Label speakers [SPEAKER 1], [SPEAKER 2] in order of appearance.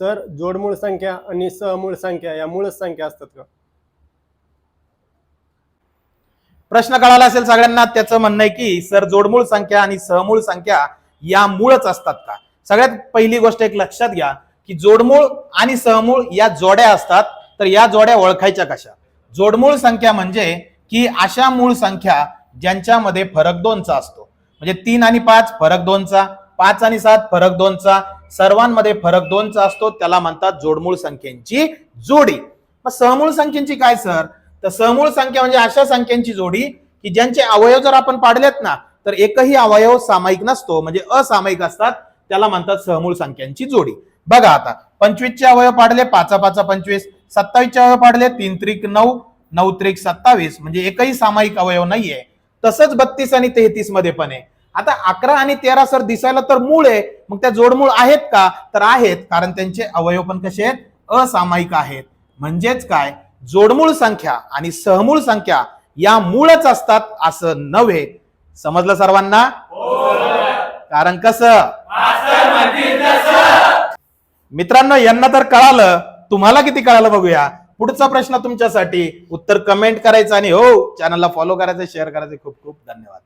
[SPEAKER 1] Sir जोडमूळ संख्या आणि सहमूळ संख्या या मूळच संख्या असतात का?
[SPEAKER 2] प्रश्न कळाला असेल सगळ्यांना त्याचं म्हणणं आहे की सर जोडमूळ संख्या आणि सहमूळ संख्या या मूळच असतात का? सगळ्यात पहिली गोष्ट एक लक्षात घ्या की जोडमूळ आणि सहमूळ या जोड्या असतात तर या जोड्या ओळखायच्या कशा? जोडमूळ संख्या म्हणजे की अशा मूळ संख्या ज्यांच्यामध्ये फरक दोनचा असतो. म्हणजे तीन आणि पाच फरक दोनचा. पाच आणि सात फरक दोनचा. सर्वांमध्ये फरक दोनचा असतो त्याला म्हणतात जोडमूळ संख्येची जोडी. मग सहमूळ संख्येची काय सर? तर सहमूळ संख्या म्हणजे अशा संख्यांची जोडी की ज्यांचे अवयव जर आपण पाडलेत ना तर एकही अवयव सामायिक नसतो म्हणजे असामायिक असतात त्याला म्हणतात सहमूळ संख्यांची जोडी. बघा आता पंचवीसचे अवयव पाडले पाचा पाचा पंचवीस सत्तावीसचे अवयव पाडले तीन त्रिक नऊ नऊ त्रिक सत्तावीस म्हणजे एकही सामायिक अवयव नाहीये. तसंच बत्तीस आणि तेहतीसमध्ये पण आहे. आता अकरा आणि तेरा सर दिसायला तर मूळ आहे मग त्या जोडमूळ आहेत का? तर आहेत कारण त्यांचे अवयव पण कसे आहेत? असामायिक आहेत. म्हणजेच काय? जोडमूळ संख्या आणि सहमूळ संख्या या मूळच असतात असं नव्हे. समजलं सर्वांना? कारण कसं? मित्रांनो यांना तर कळालं. तुम्हाला किती कळालं बघूया. पुढचा प्रश्न तुमच्यासाठी. उत्तर कमेंट करायचं आणि हो चॅनलला फॉलो करायचं शेअर करायचं. खूप खूप धन्यवाद.